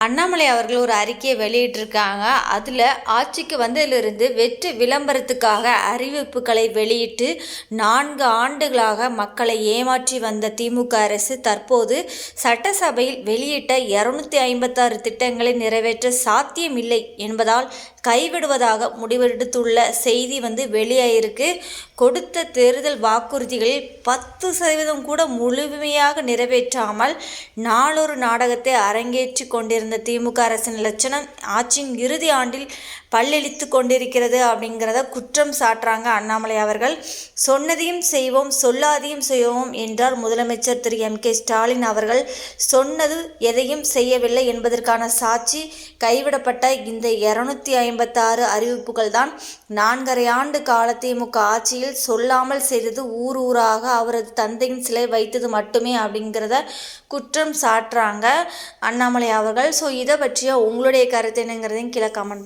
அண்ணாமலை அவர்கள் ஒரு அறிக்கையை வெளியிட்டிருக்காங்க. அதில் ஆட்சிக்கு வந்ததிலிருந்து வெற்றி விளம்பரத்துக்காக அறிவிப்புகளை வெளியிட்டு நான்கு ஆண்டுகளாக மக்களை ஏமாற்றி வந்த திமுக அரசு தற்போது சட்டசபையில் வெளியிட்ட இரநூத்தி ஐம்பத்தாறு திட்டங்களை நிறைவேற்ற சாத்தியமில்லை என்பதால் கைவிடுவதாக முடிவெடுத்துள்ள செய்தி வந்து வெளியாயிருக்கு. கொடுத்த தேர்தல் வாக்குறுதிகளில் பத்து சதவீதம் கூட முழுமையாக நிறைவேற்றாமல் நாளொரு நாடகத்தை அரங்கேற்றி கொண்டிருந்த இந்த திமுக அரசின் லட்சணம் ஆட்சியின் இறுதி ஆண்டில் பல்லெழித்து கொண்டிருக்கிறது அப்படிங்கிறத குற்றம் சாட்டுறாங்க அண்ணாமலை அவர்கள். சொன்னதையும் செய்வோம் சொல்லாதையும் செய்வோம் என்றார் முதலமைச்சர் திரு. எம். கே. ஸ்டாலின் அவர்கள். சொன்னது எதையும் செய்யவில்லை என்பதற்கான சாட்சி கைவிடப்பட்ட இந்த இருநூத்தி ஐம்பத்தாறு அறிவிப்புகள் தான் நான்கரை ஆண்டு கால திமுக ஆட்சியில் சொல்லாமல் செய்தது ஊர் ஊராக அவரது தந்தையின் சிலை வைத்தது மட்டுமே அப்படிங்கிறத குற்றம் சாட்டுறாங்க அண்ணாமலை அவர்கள். ஸோ இதை பற்றிய உங்களுடைய கருத்து என்னங்கிறதையும் கீழே கமெண்ட்